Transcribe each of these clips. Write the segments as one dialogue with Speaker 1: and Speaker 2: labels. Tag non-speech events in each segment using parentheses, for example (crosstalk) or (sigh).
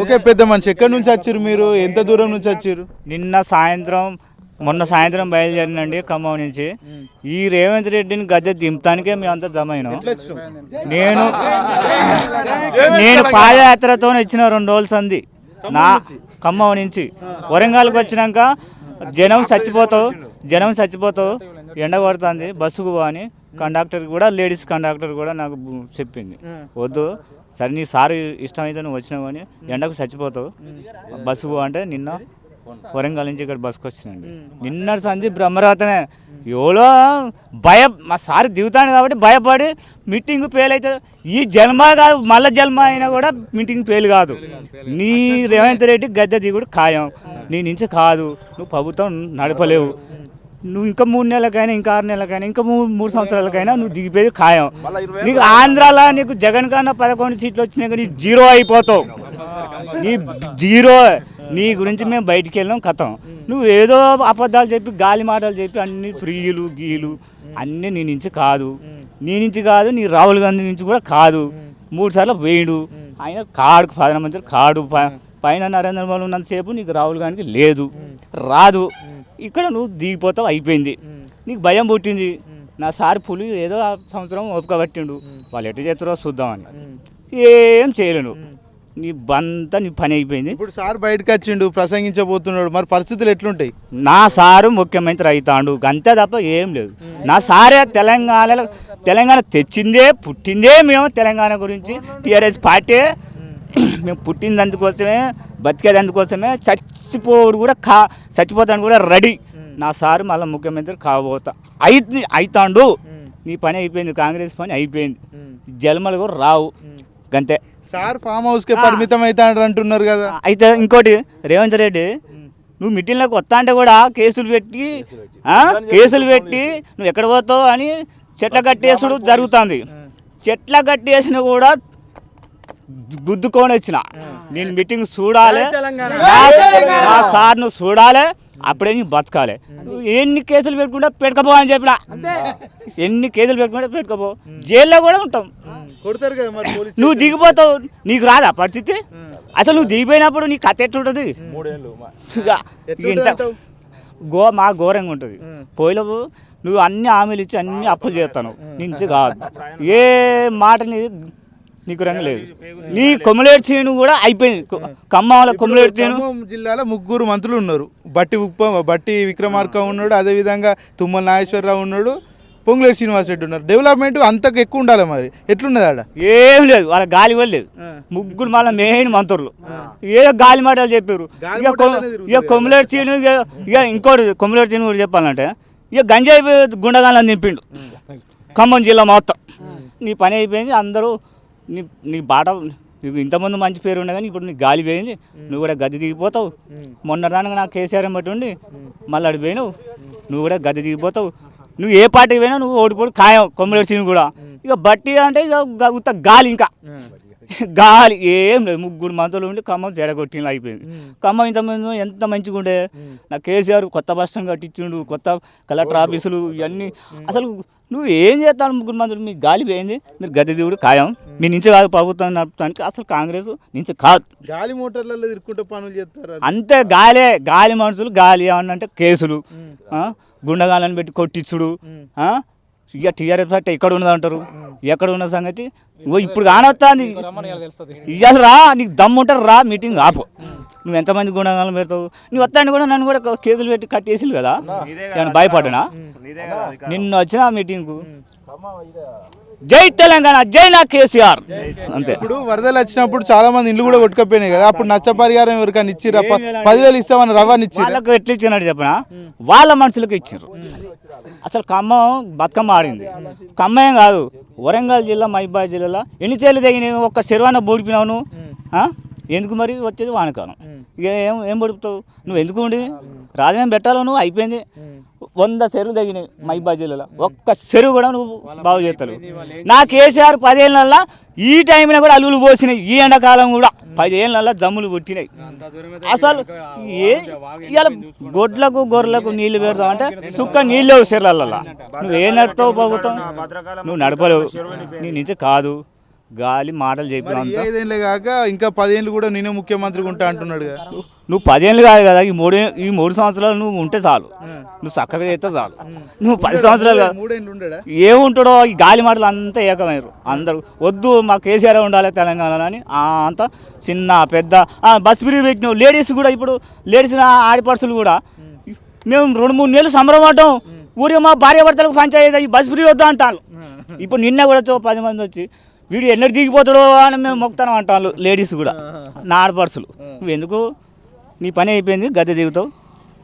Speaker 1: Okay పెద్ద మనిషి. ఎక్కడి నుంచి వచ్చారు మీరు? ఎంత దూరం నుంచి వచ్చారు?
Speaker 2: నిన్న సాయంత్రం మొన్న సాయంత్రం బయలుదేరినండి ఖమ్మం నుంచి. ఈ రేవంత్ రెడ్డిని గద్దె దింపడానికే మేమంతా జమ అయినాం నేను నేను పాదయాత్రతో ఇచ్చిన రెండు రోజులు సంది నా ఖమ్మం నుంచి. వరంగల్కి వచ్చినాక జనం చచ్చిపోతావు జనం చచ్చిపోతావు ఎండ కొడుతుంది బస్సుకు పో అని కండక్టర్ కూడా లేడీస్ కండక్టర్ కూడా నాకు చెప్పింది. వద్దు సరే నీ సార్ ఇష్టమైతే నువ్వు వచ్చినావు కానీ ఎండకు చచ్చిపోతావు. బస్సు పో అంటే నిన్న వరంగల్ నుంచి ఇక్కడ బస్సుకు వచ్చినండి నిన్న సంధి బ్రహ్మరాతనే ఎవరో భయం మా సార్ దిగుతాను కాబట్టి భయపడి మీటింగ్ ఫెయిల్ అవుతుంది ఈ జన్మ కాదు మళ్ళా జన్మ అయినా కూడా మీటింగ్ ఫెయిల్ కాదు. నీ రేవంత్ రెడ్డి గద్దె దిగుడు ఖాయం. నీ నుంచి కాదు. నువ్వు ప్రభుత్వం నడపలేవు. నువ్వు ఇంకా మూడు నెలలకైనా ఇంకా ఆరు నెలలకైనా ఇంకా మూడు మూడు సంవత్సరాలకైనా నువ్వు దిగిపోయేది ఖాయం. నీకు ఆంధ్రాలో నీకు జగన్ కన్నా పదకొండు సీట్లు వచ్చినాయి కానీ జీరో అయిపోతావు. నీ జీరో నీ గురించి మేము బయటికి వెళ్ళాం కథం. నువ్వు ఏదో అబద్ధాలు చెప్పి గాలి మాటలు చెప్పి అన్ని ప్రియులు గీలు అన్నీ నీ నుంచి కాదు. నీ నుంచి కాదు నీ రాహుల్ గాంధీ నుంచి కూడా కాదు. మూడు సార్లు వేయడు. ఆయన కాడు ప్రధానమంత్రి కాడు ప- పైన నరేంద్ర మోడీ ఉన్నంతసేపు నీకు రాహుల్ గాంధీకి లేదు. రాదు. ఇక్కడ నువ్వు దిగిపోతావు అయిపోయింది. నీకు భయం పుట్టింది. నా సార్ పులి ఏదో ఆ సంవత్సరం ఓపిక పట్టిండు. వాళ్ళు ఎటు చేస్తారో చూద్దామని. ఏం చేయలేను. నీ బంతా నీ పని అయిపోయింది.
Speaker 1: ఇప్పుడు సార్ బయటకు వచ్చిండు ప్రసంగించబోతున్నాడు. మరి పరిస్థితులు ఎట్లుంటాయి?
Speaker 2: నా సారు ముఖ్యమంత్రి అవుతాడు. అంతే తప్ప ఏం లేదు. నా సారే తెలంగాణలో తెలంగాణ తెచ్చిందే పుట్టిందే మేము తెలంగాణ గురించి. టీఆర్ఎస్ పార్టీ మేము పుట్టింది అందుకోసమే బతికేది అందుకోసమే చచ్చిపోడు కూడా కా చచ్చిపోతాను కూడా రెడీ. నా సారు మళ్ళీ ముఖ్యమంత్రి కాబోతా. అయి అవుతాడు నీ పని అయిపోయింది కాంగ్రెస్ పని అయిపోయింది. జన్మలు కూడా రావు. గంతే.
Speaker 1: సార్ ఫామ్ హౌస్ కే పరిమితం అవుతాడు అంటున్నారు కదా.
Speaker 2: అయితే ఇంకోటి రేవంత్ రెడ్డి నువ్వు మీటింగ్లోకి వస్తా అంటే కూడా కేసులు పెట్టి? కేసులు పెట్టి. నువ్వు ఎక్కడ పోతావు అని చెట్ల కట్టేసుడు జరుగుతుంది. చెట్ల కట్టేసిన కూడా గుద్దుకొని వచ్చిన. నేను మీటింగ్ చూడాలి. నా- నా సార్ను చూడాలి. అప్పుడే నీ బతకాలి. నువ్వు ఎన్ని కేసులు పెట్టుకుంటా పెట్టుకపో అని చెప్పిన. ఎన్ని కేసులు పెట్టుకుంటే పెట్టుకోపో. జైల్లో కూడా ఉంటాం. నువ్వు దిగిపోతావు. నీకు రాదా పరిస్థితి? అసలు నువ్వు దిగిపోయినప్పుడు నీ కథ ఎట్లుంటుంది? గో మా ఘోరంగా ఉంటుంది. పోయినవు నువ్వు అన్ని హామీలు ఇచ్చి అన్ని అప్పులు చేస్తాను. నుంచి కాదు. ఏ మాటని నీకు రంగు లేదు. నీ కొమ్మలేటి చేను కూడా అయిపోయింది. ఖమ్మంలో చేను.
Speaker 1: ఖమ్మం జిల్లాలో ముగ్గురు మంత్రులు ఉన్నారు. బట్టి ఉప్ప బట్టి విక్రమార్క ఉన్నాడు అదే విధంగా తుమ్మల నాగేశ్వరరావు ఉన్నాడు పొంగులేటి శ్రీనివాస్ రెడ్డి ఉన్నారు. డెవలప్మెంట్ అంతకు ఎక్కువ ఉండాలి మరి. ఎట్లున్నది ఆడ?
Speaker 2: ఏం లేదు వాళ్ళ గాలి కూడా లేదు. ముగ్గురు మళ్ళీ మెయిన్ మంత్రులు. ఏదో గాలి మాటలు చెప్పారు. ఇక కొ-
Speaker 1: మాటలనే తిరుగుతాయి
Speaker 2: ఇక ఇంకోటి కొమ్మలేటి చీను కూడా చెప్పాలంటే ఇక గంజాయి గుండగాలను దింపిండు. ఖమ్మం జిల్లా మొత్తం. నీ పని అయిపోయింది అందరూ నీ నీ బాట నీకు ఇంతమంది మంచి పేరు ఉండే కానీ ఇప్పుడు నీకు గాలి పోయింది. నువ్వు కూడా గద్దె దిగిపోతావు. మొన్న రానగా నాకు కేసీఆర్ బట్టి ఉండి మళ్ళీ అడి పోయినావు. నువ్వు కూడా గద్దె దిగిపోతావు. నువ్వు ఏ పార్టీకి పోయినా నువ్వు ఓడిపోడు. ఖాయం. కొమ్మలేటి సీన్ కూడా. ఇక బట్టి అంటే ఇక ఉత్త గాలి ఇంకా. (laughs) గాలి ఏం లేదు. ముగ్గురు మంత్రులు ఉండి ఖమ్మం జడగొట్టిన అయిపోయింది. ఖమ్మం ఇంతమంది ఎంత మంచిగా ఉండే? నా కేసీఆర్ కొత్త బస్ స్టాండ్ కట్టించిండు కొత్త కలెక్టర్ ఆఫీసులు ఇవన్నీ. అసలు నువ్వు ఏం చేస్తాను ముగ్గురు మంత్రులు మీకు గాలి పోయింది. మీరు గద్దె దిగుడు ఖాయం. మీ నుంచి కాదు ప్రభుత్వం నడపడానికి అసలు కాంగ్రెస్ నుంచి కాదు.
Speaker 1: గాలి మోటార్లలో తిరుక్కుంటే పనులు చేస్తారు
Speaker 2: అంతే గాలే. గాలి మనుషులు గాలి ఏమన్నా అంటే కేసులు గుండగాలను పెట్టి కొట్టించుడు. ఇక టీఆర్ఎస్ పార్టీ ఎక్కడ ఉన్నది అంటారు? ఎక్కడ ఉన్న సంగతి? ఇగో ఇప్పుడు కానొస్తుంది. ఇవాళ రా నీకు దమ్ము ఉంటారు రా మీటింగ్ ఆపు. నువ్వు ఎంతమంది గుణగాలను పెడతావు? నువ్వు వస్తాను కూడా నన్ను కూడా కేసులు పెట్టి కట్టేసి కదా? నేను భయపడనా నిన్న వచ్చిన మీటింగ్కు. జై తెలంగాణ జై నా కేసీఆర్. అంతే.
Speaker 1: ఇప్పుడు వరదలు వచ్చినప్పుడు చాలా మంది ఇల్లు కూడా కొట్టుకపోయినాయి కదా. అప్పుడు నష్టపరిహారం ఎవరికైనా ఇచ్చిరా పదివేలు ఇస్తామని రవ్వని
Speaker 2: వాళ్ళకు ఎట్లా ఇచ్చినట్టు చెప్పిన? వాళ్ళ మనుషులకు ఇచ్చారు అసలు ఖమ్మం బతుకమ్మ ఆడింది. ఖమ్మం కాదు వరంగల్ జిల్లా మైబాద్ జిల్లాలో ఎన్ని చేలు తెగినాయి? ఒక్క చెరువాన బోడిపినావు? ఎందుకు మరి వచ్చేది వానకాలం? ఇక ఏం ఏం పడుపుతావు నువ్వు ఎందుకు ఉండి? రాజధాని పెట్టాలో నువ్వు? అయిపోయింది. వంద చెరువు తగినాయి మైబాద్ జిల్లాలో ఒక్క చెరువు కూడా నువ్వు బాగు చేస్తావు నా కేసీఆర్ పదేళ్ళ ఈ టైంలో కూడా అలువులు పోసినాయి. ఈ ఎండాకాలం కూడా పదేళ్ళ జమ్ములు పుట్టినాయి అసలు ఏ ఇవాళ గొడ్లకు గొర్రెలకు నీళ్ళు పెడతావు అంటే సుక్క నీళ్ళు లేవు చెర్లల్లో నువ్వు ఏ నడుపుతావు ప్రభుత్వం? నువ్వు నడపలేవు. నీ నుంచి కాదు. గాలి మాటలు
Speaker 1: ఐదేళ్ళే కాక ఇంకా పదేళ్ళు కూడా నేనే ముఖ్యమంత్రిగా ఉంటా అంటున్నాడు కదా.
Speaker 2: నువ్వు పదేళ్ళు కాదు కదా ఈ మూడు ఈ మూడు సంవత్సరాలు నువ్వు ఉంటే చాలు. నువ్వు చక్కగా చేస్తే చాలు. నువ్వు పది సంవత్సరాలు ఏముంటాడో ఈ గాలి మాటలు అంతా ఏకమయ్యారు. అందరూ వద్దు మా కేసీఆర్ ఉండాలి తెలంగాణలో అని ఆ అంతా చిన్న పెద్ద ఆ, బస్ ఫ్రీ పెట్టినావు లేడీస్ కూడా ఇప్పుడు లేడీస్ ఆడిపడుచులు కూడా. మేము రెండు మూడు నెలలు సంబరపడ్డాం ఊరి మా భార్య భర్తలకు పంచాయతీ ఈ బస్ ఫ్రీ వద్దా అంటాను ఇప్పుడు నిన్న కూడా పది మంది వచ్చి వీడు ఎన్నడు దిగిపోతాడో అని మేము మొక్కుతాం అంటాను లేడీస్ కూడా. నా ఆడపడుచులు నువ్వు ఎందుకు నీ పని అయిపోయింది గద్దె దిగుతావు.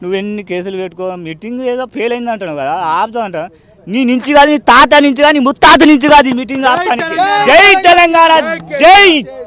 Speaker 2: నువ్వు ఎన్ని కేసులు పెట్టుకో మీటింగ్ ఏదో ఫెయిల్ అయింది అంటాను కదా ఆపుతావు అంటా. నీ నుంచి కాదు నీ తాత నుంచి కాదు నీ ముత్తాత నుంచి కాదు ఈ మీటింగ్ ఆపుతానికి జై తెలంగాణ. జై.